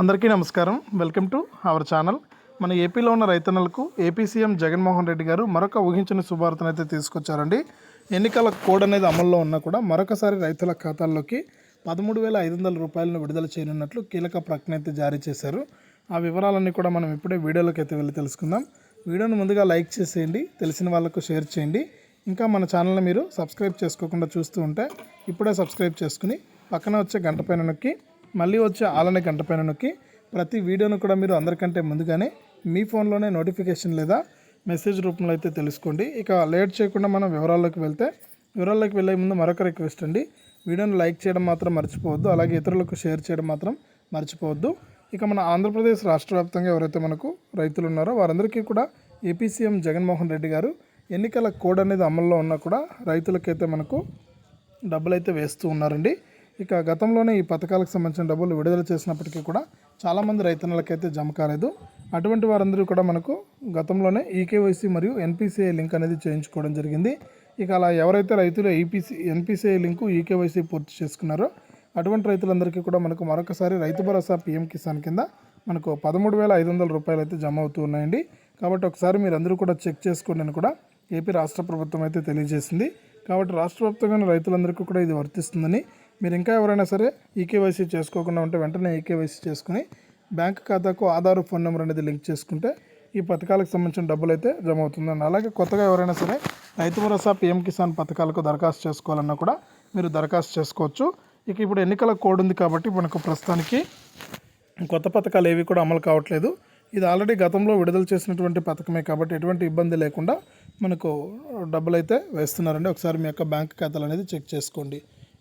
అందరికీ నమస్కారం. Welcome to our channel. మన ఏపీలో ఉన్న రైతన్నలకు ఏపీ సీఎం జగన్మోహన్ రెడ్డి గారు మరొక ఊహించిన శుభార్తను అయితే తీసుకొచ్చారండి. ఎన్నికల కోడ్ అనేది అమల్లో ఉన్నా కూడా మరొకసారి రైతుల ఖాతాల్లోకి పదమూడు వేల ఐదు వందల రూపాయలను విడుదల చేయనున్నట్లు కీలక ప్రకటన అయితే జారీ చేశారు. ఆ వివరాలన్నీ కూడా మనం ఇప్పుడే వీడియోలోకి అయితే వెళ్ళి తెలుసుకుందాం. వీడియోను ముందుగా లైక్ చేసేయండి తెలిసిన వాళ్ళకు షేర్ చేయండి. ఇంకా మన ఛానల్ని మీరు సబ్స్క్రైబ్ చేసుకోకుండా చూస్తూ ఉంటే ఇప్పుడే సబ్స్క్రైబ్ చేసుకుని పక్కన వచ్చే గంట పైన నొక్కి మళ్ళీ వచ్చే ఆలనే గంట పైన నొక్కి ప్రతి వీడియోను కూడా మీరు అందరికంటే ముందుగానే మీ ఫోన్లోనే నోటిఫికేషన్ లేదా మెసేజ్ రూపంలో అయితే తెలుసుకోండి. ఇక లేట్ చేయకుండా మనం వివరాల్లోకి వెళ్తే వివరాల్లోకి వెళ్ళే ముందు మరొక రిక్వెస్ట్ అండి. వీడియోని లైక్ చేయడం మాత్రం మర్చిపోవద్దు అలాగే ఇతరులకు షేర్ చేయడం మాత్రం మర్చిపోవద్దు. ఇక మన ఆంధ్రప్రదేశ్ రాష్ట్ర వ్యాప్తంగా ఎవరైతే మనకు రైతులు ఉన్నారో వారందరికీ కూడా ఏపీ సీఎం జగన్మోహన్ రెడ్డి గారు ఎన్నికల కోడ్ అనేది అమల్లో ఉన్నా కూడా రైతులకైతే మనకు డబ్బులు అయితే వేస్తూ ఉన్నారండి. ఇక గతంలోనే ఈ పథకాలకు సంబంధించిన డబ్బులు విడుదల చేసినప్పటికీ కూడా చాలామంది రైతన్నలకైతే జమ కాలేదు. అటువంటి వారందరూ కూడా మనకు గతంలోనే ఈకేవైసీ మరియు ఎన్పిసిఐ లింక్ అనేది చేయించుకోవడం జరిగింది. ఇక అలా ఎవరైతే రైతులు ఈపీసీ ఎన్పిసిఐ లింకు ఈకేవైసీ పూర్తి చేసుకున్నారో అటువంటి రైతులందరికీ కూడా మనకు మరొకసారి రైతు భరోసా పీఎం కిసాన్ కింద మనకు పదమూడు వేల ఐదు వందల రూపాయలు అయితే జమ అవుతూ ఉన్నాయండి. కాబట్టి ఒకసారి మీరందరూ కూడా చెక్ చేసుకోండి అని కూడా ఏపీ రాష్ట్ర ప్రభుత్వం అయితే తెలియజేసింది. కాబట్టి రాష్ట్ర వ్యాప్తంగా రైతులందరికీ కూడా ఇది వర్తిస్తుందని మీరు ఇంకా ఎవరైనా సరే ఈకేవైసీ చేసుకోకుండా ఉంటే వెంటనే ఈకేవైసీ చేసుకుని బ్యాంక్ ఖాతాకు ఆధార్ ఫోన్ నెంబర్ అనేది లింక్ చేసుకుంటే ఈ పథకాలకు సంబంధించిన డబ్బులు అయితే జమ అవుతుందండి అలాగే కొత్తగా ఎవరైనా సరే రైతు భరోసా పీఎం కిసాన్ పథకాలకు దరఖాస్తు చేసుకోవాలన్నా కూడా మీరు దరఖాస్తు చేసుకోవచ్చు. ఇక ఇప్పుడు ఎన్నికల కోడ్ ఉంది కాబట్టి మనకు ప్రస్తుతానికి కొత్త పథకాలు ఏవి కూడా అమలు కావట్లేదు. ఇది ఆల్రెడీ గతంలో విడుదల చేసినటువంటి పథకమే కాబట్టి ఎటువంటి ఇబ్బంది లేకుండా మనకు డబ్బులు అయితే వేస్తున్నారండి. ఒకసారి మీ యొక్క బ్యాంక్ ఖాతాలు అనేది చెక్ చేసుకోండి.